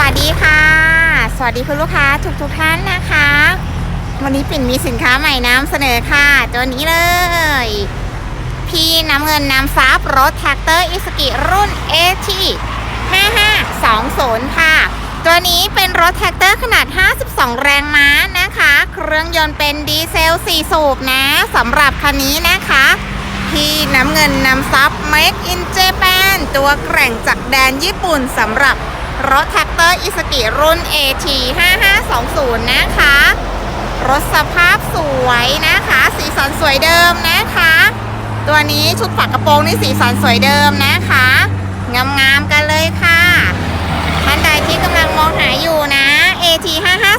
วัสดีค่ะ สวัสดีคุณลูกค้าทุกทุกท่านนะคะ วันนี้ปิ่นมีสินค้าใหม่น้ำเสนอค่ะ ตัวนี้เลย พี่น้ำเงินนำซับรถแท็กเตอร์อิสกิรุ่น AT 5520 ค่ะ ตัวนี้เป็นรถแท็กเตอร์ขนาด 52 แรงม้านะคะ เครื่องยนต์เป็นดีเซล 4 สูบนะสำหรับคันนี้นะคะที่น้ำเงินนำซับ Make in Japan ตัวแกร่งจากแดนญี่ปุ่นสำหรับ รถแท็กเตอร์อิสกิรุ่น AT 5520 นะคะ รถสภาพสวยนะคะ สีสันสวยเดิมนะคะ ตัวนี้ชุดฝากระโปรงนี่สีสันสวยเดิมนะคะ งามๆกันเลยค่ะท่านใดที่กำลังมองหาอยู่นะ AT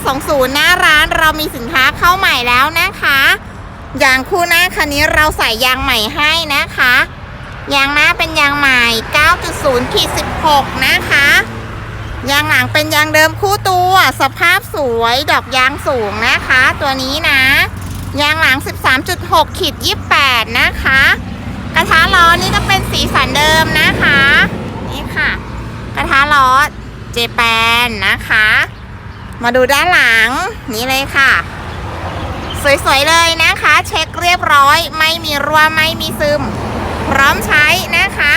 5520 หน้าร้านเรามีสินค้าเข้าใหม่แล้วนะคะยางคู่หน้าคันนี้เราใส่ยางใหม่ให้นะคะ ยางหน้าเป็นยางใหม่ 9.0ขีด16 นะคะ ยางหลังเป็นยางเดิมคู่ตัว สภาพสวยดอกยางสูงนะคะ ตัวนี้นะ ยางหลัง 13.6ขีด28 นะคะ กระทะล้อนี่ก็เป็นสีสันเดิมนะคะ นี่ค่ะ กระทะล้อเจแปนนะคะ มาดูด้านหลังนี่เลยค่ะ สวยๆเลยนะคะ เช็คเรียบร้อย ไม่มีรั่วไม่มีซึม พร้อมใช้นะคะ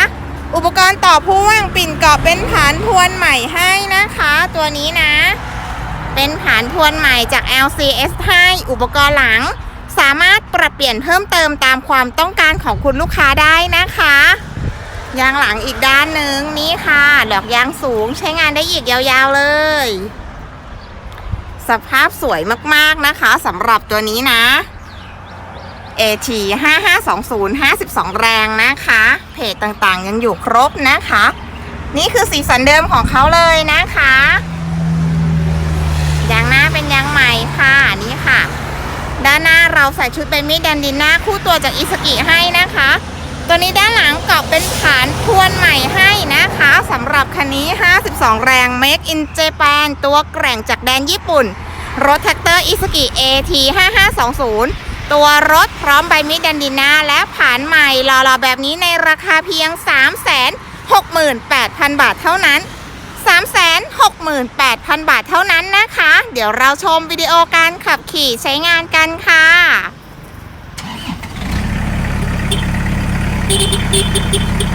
อุปกรณ์ต่อพ่วงปิ่นเกาะเป็นฐานทวนใหม่ให้นะคะ ตัวนี้นะ เป็นฐานทวนใหม่จาก LCS ให้อุปกรณ์หลัง สามารถปรับเปลี่ยนเพิ่มเติมตามความต้องการของคุณลูกค้าได้นะคะยางหลังอีกด้านหนึ่งนี่ค่ะ ดอกยางสูงใช้งานได้อีกยาวๆเลย สภาพสวยมากๆนะคะสำหรับตัวนี้นะ AT 5520 52 แรงนะคะ เพจต่างๆยังอยู่ครบนะคะ นี่คือสีสันเดิมของเขาเลยนะคะยางหน้าเป็นยางใหม่ค่ะนี่ค่ะ ด้านหน้าเราใส่ชุดเป็นมิดแดนดินหน้าคู่ตัวจากอิสกิให้นะคะ ตัวนี้ด้านหลังกรอบเป็นฐานทวนใหม่ให้นะคะสำหรับคันนี้ 52 แรง Make in Japan ตัวแกร่งจากแดนญี่ปุ่น รถแท็กเตอร์อิสกิ AT 5520 ตัวรถพร้อมใบมีดแดนดินาและผ่านใหม่หล่อๆแบบนี้ในราคาเพียง 368,000 บาทเท่านั้น 368,000 บาทเท่านั้นนะคะ เดี๋ยวเราชมวิดีโอการขับขี่ใช้งานกันค่ะ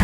ส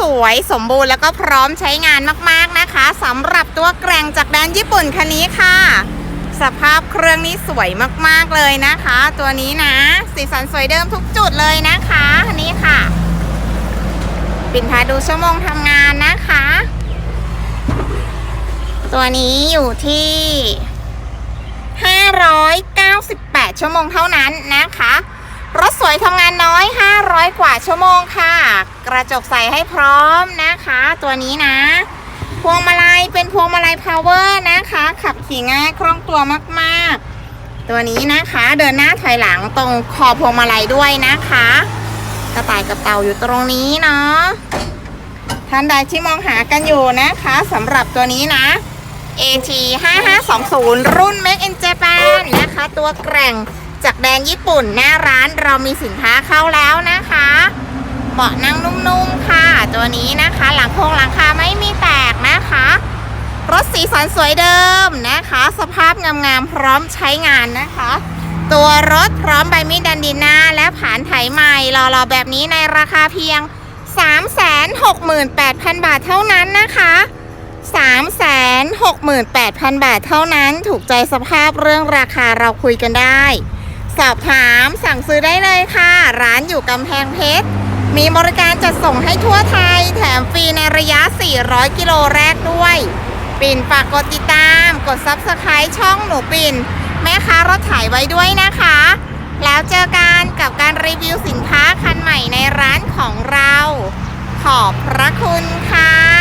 สวยสมบูรณ์แล้วก็พร้อมใช้งานมากๆนะคะสำหรับตัวแกร่งจากแดนญี่ปุ่นคันนี้ค่ะ สภาพเครื่องนี้สวยมากๆเลยนะคะ ตัวนี้นะ สีสันสวยเดิมทุกจุดเลยนะคะอันนี้ค่ะ ปิดท้ายดูชั่วโมงทำงานนะคะ ตัวนี้อยู่ที่ 598 ชั่วโมงเท่านั้นนะคะ รถสวยทำงานน้อย 500 กว่าชั่วโมงค่ะ กระจกใสให้พร้อมนะคะ ตัวนี้นะ พวงมาลัยเป็นพวงมาลัยพาวเวอร์นะคะ ขับขี่ง่ายคล่องตัวมากๆ ตัวนี้นะคะเดินหน้าถอยหลังตรงคอพวงมาลัยด้วยนะคะ กระต่ายกับเต่าอยู่ตรงนี้เนาะท่านใดที่มองหากันอยู่นะคะสำหรับตัวนี้นะ AT 5520 รุ่น Make in Japan นะคะ ตัวแกร่ง จากแดนญี่ปุ่นหน้าร้านเรามีสินค้าเข้าแล้วนะคะเบาะนั่งนุ่มๆค่ะ ตัวนี้นะคะหลังโครงหลังคาไม่มีแตกนะคะ รถสีสันสวยเดิมนะคะ สภาพงามๆพร้อมใช้งานนะคะ ตัวรถพร้อมใบมีดดันดีน้าและผานไถใหม่รอๆแบบนี้ในราคาเพียง 368,000 บาทเท่านั้นนะคะ368,000 บาทเท่านั้นถูกใจสภาพเรื่องราคาเราคุยกันได้ สอบถามสั่งซื้อได้เลยค่ะ ร้านอยู่กำแพงเพชร มีบริการจัดส่งให้ทั่วไทย แถมฟรีในระยะ 400 กิโลแรกด้วย ปิ่นฝากกดติดตาม กด Subscribe ช่องหนูปิ่น แม่ค้ารถถ่ายไว้ด้วยนะคะ แล้วเจอกันกับการรีวิวสินค้าคันใหม่ในร้านของเรา ขอบพระคุณค่ะ